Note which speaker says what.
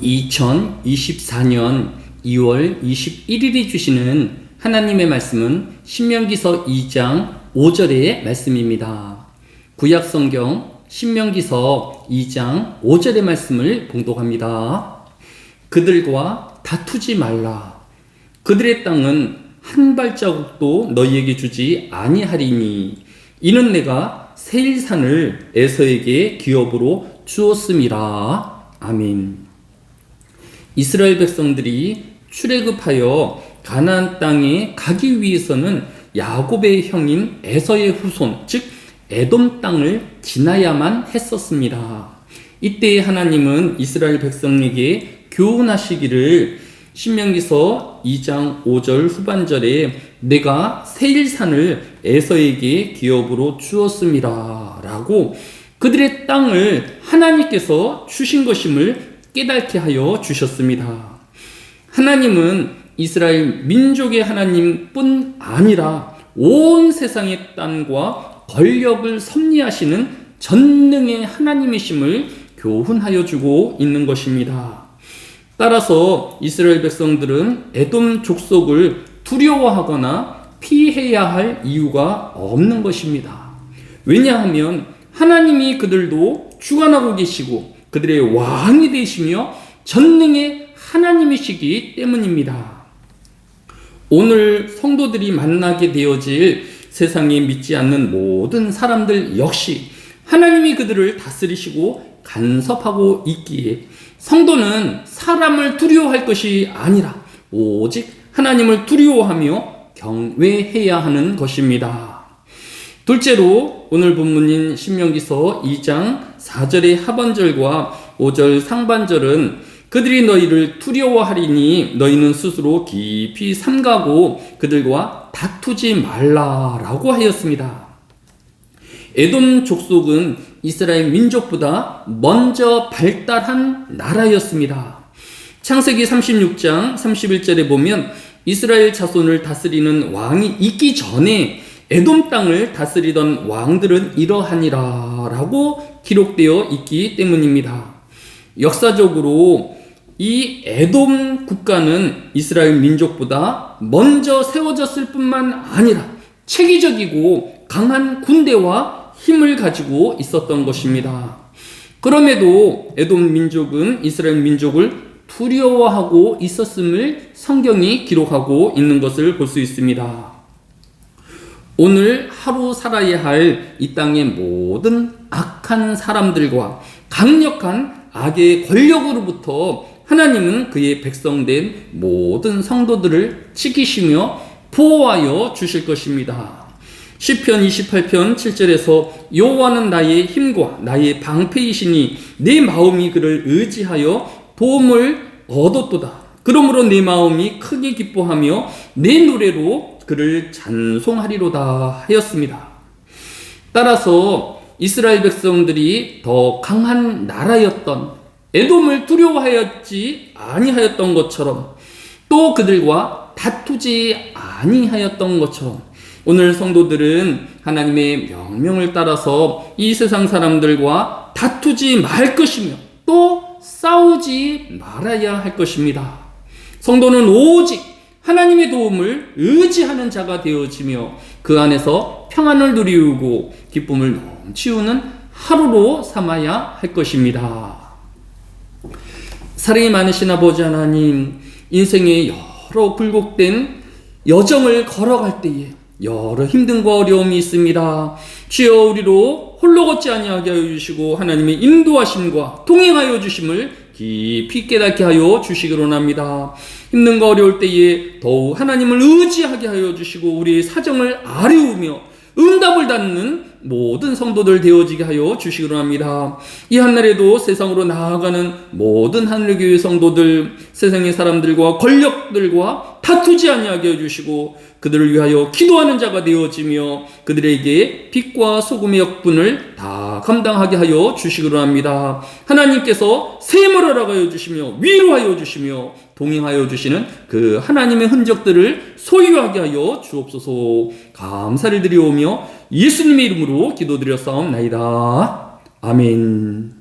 Speaker 1: 2024년 2월 21일이 주시는 하나님의 말씀은 신명기서 2장 5절의 말씀입니다. 구약 성경 신명기서 2장 5절의 말씀을 봉독합니다. 그들과 다투지 말라. 그들의 땅은 한 발자국도 너희에게 주지 아니하리니 이는 내가 세일산을 에서에게 기업으로 주었음이라. 아멘. 이스라엘 백성들이 출애굽하여 가나안 땅에 가기 위해서는 야곱의 형인 에서의 후손, 즉 에돔 땅을 지나야만 했었습니다. 이때 하나님은 이스라엘 백성에게 교훈하시기를 신명기서 2장 5절 후반절에 내가 세일산을 에서에게 기업으로 주었습니다. 라고 그들의 땅을 하나님께서 주신 것임을 깨닫게 하여 주셨습니다. 하나님은 이스라엘 민족의 하나님뿐 아니라 온 세상의 땅과 권력을 섭리하시는 전능의 하나님이심을 교훈하여 주고 있는 것입니다. 따라서 이스라엘 백성들은 에돔 족속을 두려워하거나 피해야 할 이유가 없는 것입니다. 왜냐하면 하나님이 그들도 주관하고 계시고 그들의 왕이 되시며 전능의 하나님이시기 때문입니다. 오늘 성도들이 만나게 되어질 세상에 믿지 않는 모든 사람들 역시 하나님이 그들을 다스리시고 간섭하고 있기에 성도는 사람을 두려워할 것이 아니라 오직 하나님을 두려워하며 경외해야 하는 것입니다. 둘째로 오늘 본문인 신명기서 2장 4절의 하반절과 5절 상반절은 그들이 너희를 두려워하리니 너희는 스스로 깊이 삼가고 그들과 다투지 말라라고 하였습니다. 에돔 족속은 이스라엘 민족보다 먼저 발달한 나라였습니다. 창세기 36장 31절에 보면 이스라엘 자손을 다스리는 왕이 있기 전에 에돔 땅을 다스리던 왕들은 이러하니라 라고 기록되어 있기 때문입니다. 역사적으로 이 에돔 국가는 이스라엘 민족보다 먼저 세워졌을 뿐만 아니라 체계적이고 강한 군대와 힘을 가지고 있었던 것입니다. 그럼에도 에돔 민족은 이스라엘 민족을 두려워하고 있었음을 성경이 기록하고 있는 것을 볼 수 있습니다. 오늘 하루 살아야 할 이 땅의 모든 악한 사람들과 강력한 악의 권력으로부터 하나님은 그의 백성된 모든 성도들을 지키시며 보호하여 주실 것입니다. 시편 28편 7절에서 여호와는 나의 힘과 나의 방패이시니 내 마음이 그를 의지하여 도움을 얻었도다. 그러므로 내 마음이 크게 기뻐하며 내 노래로 그를 찬송하리로다 하였습니다. 따라서 이스라엘 백성들이 더 강한 나라였던 에돔을 두려워하였지 아니하였던 것처럼 또 그들과 다투지 아니하였던 것처럼 오늘 성도들은 하나님의 명령을 따라서 이 세상 사람들과 다투지 말 것이며 또 싸우지 말아야 할 것입니다. 성도는 오직 하나님의 도움을 의지하는 자가 되어지며 그 안에서 평안을 누리고 기쁨을 넘치우는 하루로 삼아야 할 것입니다. 사랑이 많으신 아버지 하나님, 인생의 여러 굴곡된 여정을 걸어갈 때에 여러 힘든과 어려움이 있습니다. 주여 우리로 홀로 걷지 아니하게 하여 주시고 하나님의 인도하심과 동행하여 주심을 깊이 깨닫게 하여 주시기로 합니다. 힘든과 어려울 때에 더욱 하나님을 의지하게 하여 주시고 우리의 사정을 아뢰우며 응답을 받는 모든 성도들 되어지게 하여 주시기로 합니다. 이 한날에도 세상으로 나아가는 모든 하늘교회 성도들, 세상의 사람들과 권력들과 다투지 아니하게 해주시고 그들을 위하여 기도하는 자가 되어지며 그들에게 빛과 소금의 역분을 다 감당하게 하여 주시기로 합니다. 하나님께서 샘을 허락하여 주시며 위로하여 주시며 동행하여 주시는 그 하나님의 흔적들을 소유하게 하여 주옵소서 감사를 드리오며 예수님의 이름으로 기도드려 싸움나이다. 아멘.